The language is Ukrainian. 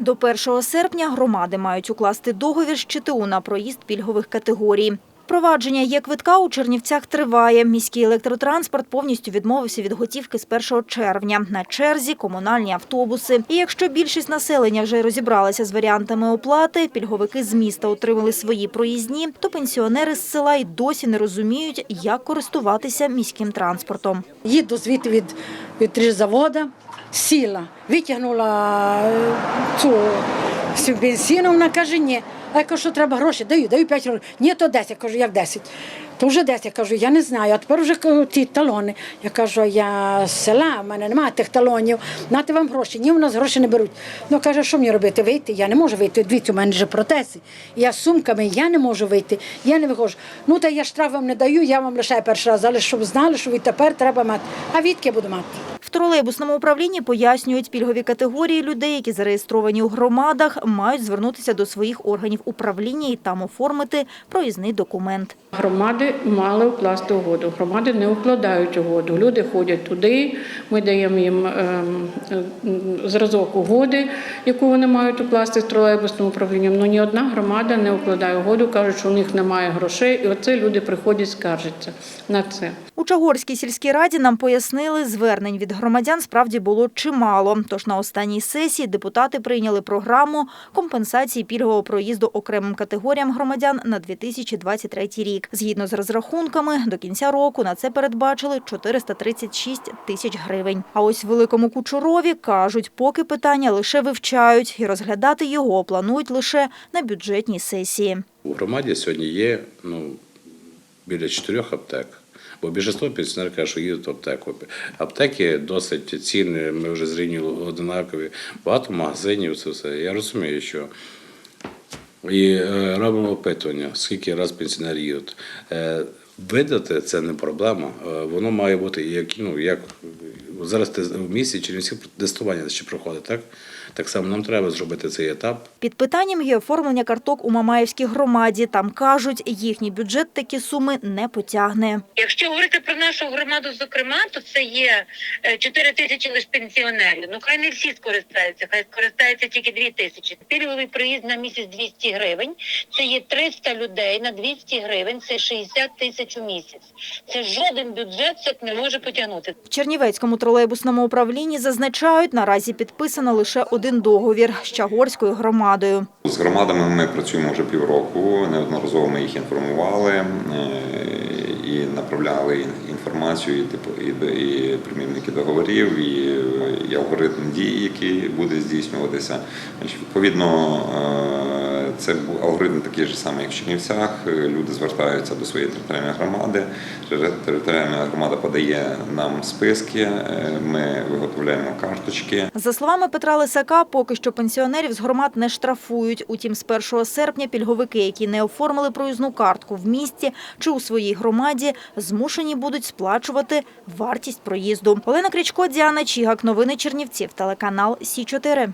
До 1 серпня громади мають укласти договір з ЧТУ на проїзд пільгових категорій. Провадження є квитка у Чернівцях триває. Міський електротранспорт повністю відмовився від готівки з 1 червня. На черзі комунальні автобуси. І якщо більшість населення вже розібралася з варіантами оплати, пільговики з міста отримали свої проїзні, то пенсіонери з села й досі не розуміють, як користуватися міським транспортом. Їду звідти від, від завода, сіла, витягнула е, цю бензину, вона каже, ні. А я кажу, що треба гроші, даю, даю 5 грошей. Ні, то 10. Я кажу, як 10? То вже 10. Я кажу, я не знаю. А тепер вже ті талони. Я кажу, я з села, в мене немає тих талонів. Нати вам гроші. Ні, у нас гроші не беруть. Ну каже, що мені робити? Вийти? Я не можу вийти. Дивіться, у мене вже протези. Я з сумками, я не можу вийти. Я не виходжу. Ну та я штраф вам не даю, я вам лише перший раз, але щоб знали, що відтепер треба мати. А відки буду мати? В тролейбусному управлінні пояснюють, пільгові категорії людей, які зареєстровані у громадах, мають звернутися до своїх органів управління і там оформити проїзний документ. Громади мали укласти угоду. Громади не укладають угоду. Люди ходять туди. Ми даємо їм ем, ем, зразок угоди, яку вони мають укласти з тролейбусним управлінням. Ну ні одна громада не укладає угоду, кажуть, що у них немає грошей, і оце люди приходять скаржаться на це. У Чагорській сільській раді нам пояснили, звернень від громадян справді було чимало. Тож на останній сесії депутати прийняли програму компенсації пільгового проїзду окремим категоріям громадян на 2023 рік. Згідно з розрахунками, до кінця року на це передбачили 436 тисяч гривень. А ось великому Кучурові кажуть, поки питання лише вивчають і розглядати його планують лише на бюджетній сесії. У громаді сьогодні є ну, біля чотирьох аптек. Бо більшість пенсіонерів каже, що їдуть в аптеку. Аптеки досить цінні, ми вже зрівнювали одинакові. Багато магазинів, це все. Я розумію, що і е, робимо опитування, скільки раз пенсіонери їдуть. Е, видати це не проблема. Е, воно має бути як, ну, як зараз те- в місті Чернівці тестування ще проходить, так? Так само нам треба зробити цей етап. Під питанням є оформлення карток у Мамаївській громаді. Там кажуть, їхній бюджет такі суми не потягне. Якщо говорити про нашу громаду, зокрема, то це є е, 4 тисячі лише пенсіонерів. Ну хай не всі скористаються, хай скористаються тільки 2 тисячі. Пільговий проїзд на місяць 200 гривень. Це є 300 людей на 200 гривень. Це 60 тисяч у місяць. Це жоден бюджет це не може потягнути. В Чернівецькому тролейбусному управлінні зазначають, наразі підписано лише один договір з Чагорською громадою. З громадами ми працюємо вже півроку. Неодноразово ми їх інформували е, і направляли інформацію, і типу і, примірники договорів, і, і алгоритм дій, який буде здійснюватися. Відповідно, е, це алгоритм такий ж самий, як в Чернівцях. Люди звертаються до своєї територіальної громади. Територіальна громада подає нам списки. е, Ми виготовляємо карточки. За словами Петра Лисака, поки що пенсіонерів з громад не штрафують. Утім, з 1 серпня пільговики, які не оформили проїзну картку в місті чи у своїй громаді, змушені будуть сплачувати вартість проїзду. Олена Крічко, Діана Чігак. Новини Чернівців. Телеканал Сі 4